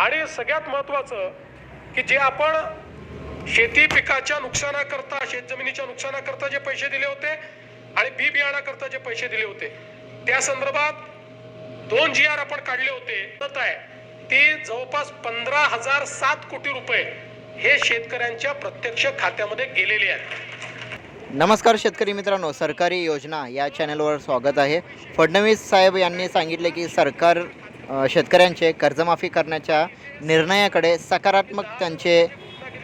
आणि सगळ्यात महत्वाचं की जे आपण शेती पिकाच्या नुकसानाकरता शेतजमिनीच्या नुकसानाकरता जे पैसे दिले होते आणि बी बियाणाकरता जे पैसे दिले होते त्या संदर्भात दोन जी आर आपण काढले होते. आहे ती जवळपास पंधरा हजार सात कोटी रुपये हे शेतकऱ्यांच्या प्रत्यक्ष खात्यामध्ये गेलेले आहेत. नमस्कार शेतकरी मित्रांनो सरकारी योजना या चॅनलवर स्वागत आहे. फडणवीस साहेब यांनी सांगितले की सरकार शेतकऱ्यांचे कर्जमाफी करण्याच्या निर्णयाकडे सकारात्मक त्यांचे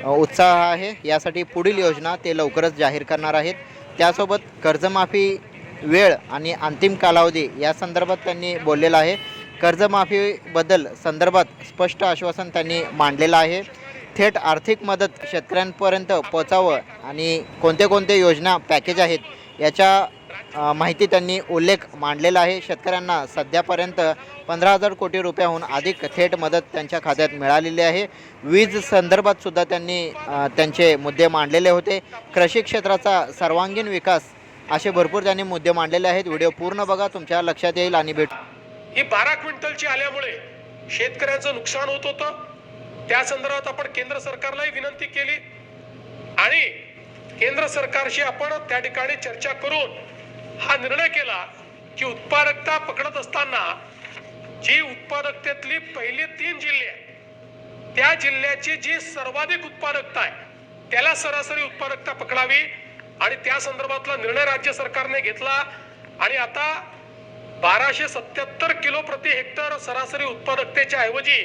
उत्साह आहे. यासाठी पुढील योजना ते लवकरच जाहीर करणार आहेत. त्यासोबत कर्जमाफी वेळ आणि अंतिम कालावधी या संदर्भात त्यांनी बोललेलं आहे. कर्जमाफीबद्दल संदर्भात स्पष्ट आश्वासन त्यांनी मांडलेलं आहे. थेट आर्थिक मदत शेतकऱ्यांपर्यंत पोचावं आणि कोणते कोणते योजना पॅकेज आहेत याच्या माहिती त्यांनी उल्लेख मांडलेला आहे. शेतकऱ्यांना सध्यापर्यंत पंधरा हजार कोटी रुपयाहून अधिक थेट मदत त्यांच्या खात्यात मिळालेली आहे. वीज संदर्भात सुद्धा त्यांनी त्यांचे मुद्दे मांडलेले होते. कृषी क्षेत्राचा सर्वांगीण विकास असे भरपूर त्यांनी मुद्दे मांडलेले आहेत. व्हिडिओ पूर्ण बघा तुमच्या लक्षात येईल आणि भेट ही बारा क्विंटलची आल्यामुळे शेतकऱ्यांचं नुकसान होत होतं. त्या संदर्भात आपण केंद्र सरकारलाही विनंती केली. आणि केंद्र सरकारशी आपण त्या ठिकाणी चर्चा करून हा निर्णय केला की उत्पादकता पकडत असताना जी उत्पादकतेतली पहिली तीन जिल्हे त्या जिल्ह्याची जी सर्वाधिक उत्पादकता आहे त्याला सरासरी उत्पादकता पकडावी आणि त्या संदर्भातला निर्णय राज्य सरकारने घेतला. आणि आता बाराशे सत्याहत्तर किलो प्रति हेक्टर सरासरी उत्पादकतेच्या ऐवजी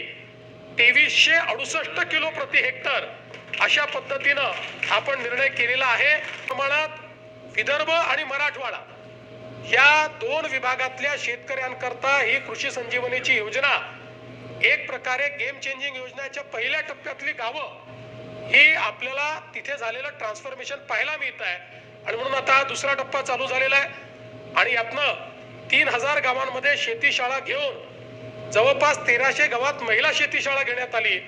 तेवीसशे अडुसष्ट किलो प्रति हेक्टर अशा पद्धतीनं आपण निर्णय केलेला आहे. प्रमाणात विदर्भ आणि मराठवाडा या दोन विभागातल्या शेतकऱ्यांकरता ही कृषी संजीवनीची योजना एक प्रकारे गेम चेंजिंग योजनाच्या पहिल्या टप्प्यातली गावं ही आपल्याला तिथे झालेलं ट्रान्सफॉर्मेशन पाहायला मिळत आहे. आणि म्हणून आता दुसरा टप्पा चालू झालेला आहे. आणि यातनं तीन हजार गावांमध्ये शेतीशाळा घेऊन जवळपास तेराशे गावात महिला शेतीशाळा घेण्यात आली.